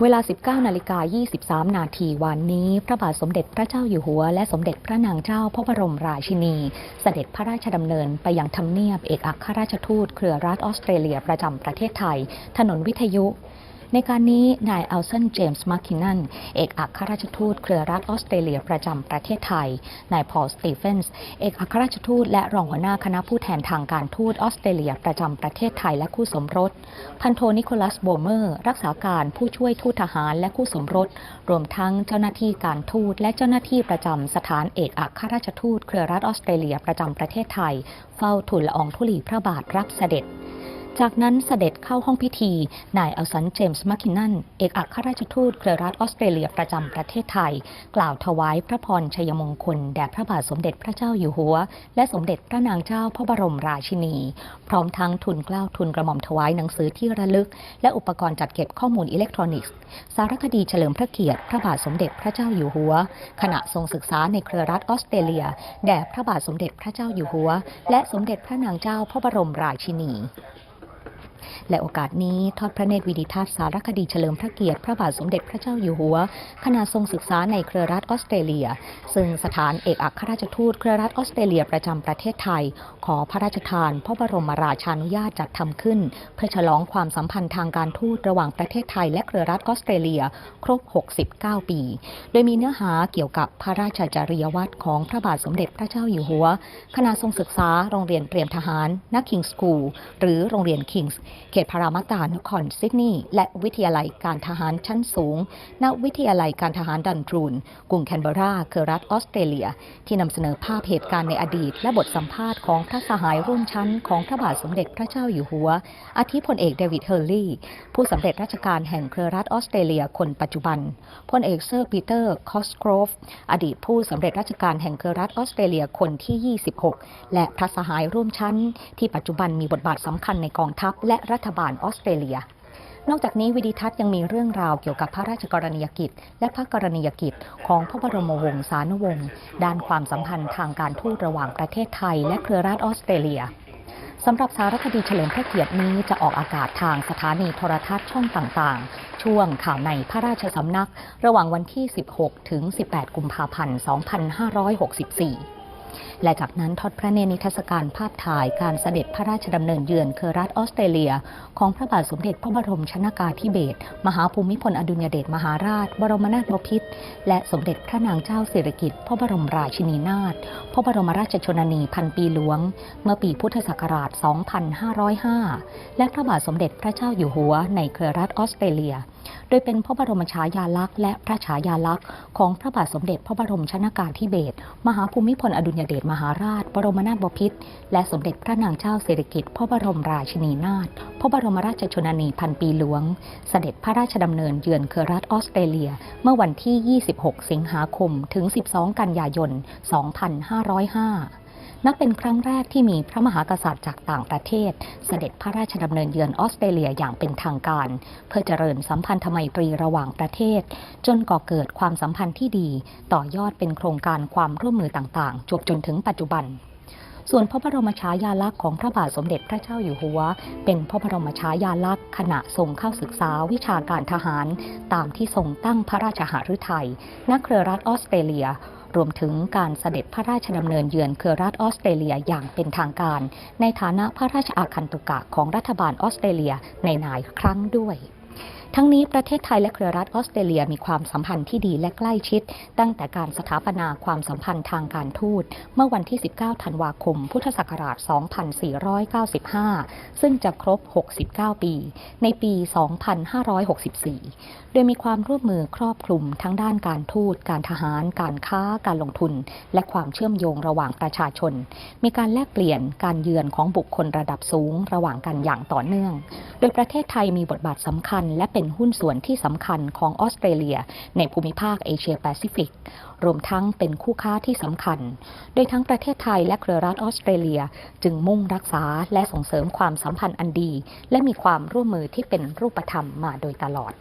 เวลา 19 นาฬิกา 23 นาทีวันนี้ พระบาทสมเด็จพระเจ้าอยู่หัว และสมเด็จพระนางเจ้าพระบรมราชินี เสด็จพระราชดำเนินไปยังทำเนียบเอกอัครราชทูต เครือรัฐออสเตรเลียประจำประเทศไทย ถนนวิทยุ ในการนี้นายอัลเซนเจมส์มาร์คินนันเอกอัครราชทูตเครือรัฐออสเตรเลียประจำประเทศไทย นายพอลสตีเฟนส์เอกอัครราชทูตและรองหัวหน้าคณะผู้แทนทางการทูตออสเตรเลียประจำประเทศไทยและคู่สมรส พันโทนิโคลัสโบเมอร์ รักษาการผู้ช่วยทูตทหารและคู่สมรส รวมทั้งเจ้าหน้าที่การทูตและเจ้าหน้าที่ประจำสถานเอกอัครราชทูตเครือรัฐออสเตรเลียประจำประเทศไทย เฝ้าทูลละอองธุลีพระบาทรับเสด็จ จากนั้นเสด็จเข้าห้องพิธี นายอัลสันเจมส์มัคคินนัน เอกอัครราชทูตเครือรัฐออสเตรเลียประจำประเทศไทย กล่าวถวายพระพรชัยมงคล แด่พระบาทสมเด็จพระเจ้าอยู่หัว และสมเด็จพระนางเจ้าพระบรมราชินี พร้อมทั้งทุนเกล้าทุนกระหม่อมถวายหนังสือที่ระลึก และอุปกรณ์จัดเก็บข้อมูลอิเล็กทรอนิกส์ สารคดีเฉลิมพระเกียรติพระบาทสมเด็จพระเจ้าอยู่หัว ขณะทรงศึกษาในเครือรัฐออสเตรเลีย แด่พระบาทสมเด็จพระเจ้าอยู่หัว และสมเด็จพระนางเจ้าพระบรมราชินี และโอกาสนี้ทอดพระเนตรวิดิทัศน์สารคดีเฉลิมพระเกียรติพระบาทสมเด็จพระเจ้าอยู่หัวขณะทรงศึกษาในเครือรัฐออสเตรเลีย ซึ่งสถานเอกอัครราชทูตเครือรัฐออสเตรเลียประจำประเทศไทย ขอพระราชทาน พระบรมราชานุญาตจัดทำขึ้น เพื่อฉลองความสัมพันธ์ทางการทูตระหว่างประเทศไทย และเครือรัฐออสเตรเลีย ครบ 69 ปี โดยมีเนื้อหาเกี่ยวกับพระราชจริยวัตรของพระบาทสมเด็จพระเจ้าอยู่หัวขณะทรงศึกษาโรงเรียนเตรียมทหารนักคิงสคูลหรือโรงเรียนคิงส์เขตพารามาตานครซิดนีย์และวิทยาลัยการทหารชั้นสูง ณ วิทยาลัยการทหารดันทรูนกรุงแคนเบราเครือรัฐออสเตรเลีย ที่นำเสนอภาพเหตุการณ์ในอดีต และบทสัมภาษณ์ของพระสหายร่วมชั้นของพระบาทสมเด็จพระเจ้าอยู่หัว อาทิพลเอกเดวิดเฮอร์ลีย์ผู้สำเร็จราชการแห่งเครือรัฐออสเตรเลียคนปัจจุบัน พลเอกเซอร์ปีเตอร์คอสโกรฟ อดีตผู้สำเร็จราชการแห่งเครือรัฐออสเตรเลียคนที่ 26 และพระสหายร่วมชั้น ที่ปัจจุบันมีบทบาทสำคัญในกองทัพและรัฐบาลออสเตรเลีย นอกจากนี้วิดิทัศน์ยังมีเรื่องราวเกี่ยวกับพระราชกรณียกิจ และพระกรณียกิจของพระบรมวงศานุวงศ์ด้านความสัมพันธ์ทางการทูตระหว่างประเทศไทย และเครือราชออสเตรเลียสำหรับสารคดีเฉลิมพระเกียรตินี้จะออกอากาศทางสถานีโทรทัศน์ช่องต่างๆ ช่วงข่าวในพระราชสำนัก ระหว่างวันที่ 16 ถึง 18 กุมภาพันธ์ 2564 และจากนั้นทอดพระเนตรนิทรรศการภาพถ่ายการเสด็จพระราชดำเนินเยือนเครือรัฐออสเตรเลีย ของพระบาทสมเด็จพระบรมชนากาธิเบศรมหาภูมิพลอดุลยเดชมหาราช บรมนาถบพิตรและสมเด็จพระนางเจ้าสิริกิติ์พระบรมราชินีนาถพระบรมราชชนนีพันปีหลวง เมื่อปีพุทธศักราช 2505 และพระบาทสมเด็จพระเจ้าอยู่หัวในเครือรัฐออสเตรเลียโดยเป็นพระบรมฉายาลักษณ์และพระฉายาลักษณ์ของพระบาทสมเด็จพระบรมชนากาธิเบศรมหาภูมิพลอดุลยเดชมหาราช บรมนาถบพิตรและสมเด็จพระนางเจ้าสิริกิติ์พระบรมราชินีนาถพระบรมราชชนนีพันปีหลวง เสด็จพระราชดำเนินเยือนเครือรัฐออสเตรเลีย เมื่อวันที่ 26 สิงหาคมถึง 12 กันยายน 2505 นับเป็นครั้งแรกที่มีพระมหากษัตริย์จากต่างประเทศ เสด็จพระราชดำเนินเยือนออสเตรเลียอย่างเป็นทางการ เพื่อเจริญสัมพันธไมตรีระหว่างประเทศ จนก่อเกิดความสัมพันธ์ที่ดี ต่อยอดเป็นโครงการความร่วมมือต่างๆจบจนถึงปัจจุบันส่วนพระบรมฉายาลักษณ์ของพระบาทสมเด็จพระเจ้าอยู่หัว เป็นพระบรมฉายาลักษณ์ขณะทรงเข้าศึกษาวิชาการทหาร ตามที่ทรงตั้งพระราชหฤทัยณเครือรัฐออสเตรเลีย รวมถึงการเสด็จพระราชดำเนินเยือนเครือรัฐออสเตรเลียอย่างเป็นทางการ ในฐานะพระราชอาคันตุกะของรัฐบาลออสเตรเลียในหลายครั้งด้วย ทั้งนี้ประเทศไทยและเครือรัฐออสเตรเลียมีความสัมพันธ์ที่ดีและใกล้ชิด ตั้งแต่การสถาปนาความสัมพันธ์ทางการทูต เมื่อวันที่ 19 ธันวาคม พุทธศักราช 2495 ซึ่งจะครบ 69 ปี ในปี 2564 โดยมีความร่วมมือครอบคลุมทั้งด้านการทูต การทหาร การค้า การลงทุน และความเชื่อมโยงระหว่างประชาชน มีการแลกเปลี่ยนการเยือนของบุคคลระดับสูง ระหว่างกันอย่างต่อเนื่อง โดยประเทศไทยมีบทบาทสำคัญและเป็นเป็นหุ้นส่วนที่สำคัญของออสเตรเลีย ในภูมิภาคเอเชียแปซิฟิก รวมทั้งเป็นคู่ค้าที่สำคัญ โดยทั้งประเทศไทยและเครือรัฐออสเตรเลีย จึงมุ่งรักษาและส่งเสริมความสัมพันธ์อันดี และมีความร่วมมือที่เป็นรูปธรรมมาโดยตลอด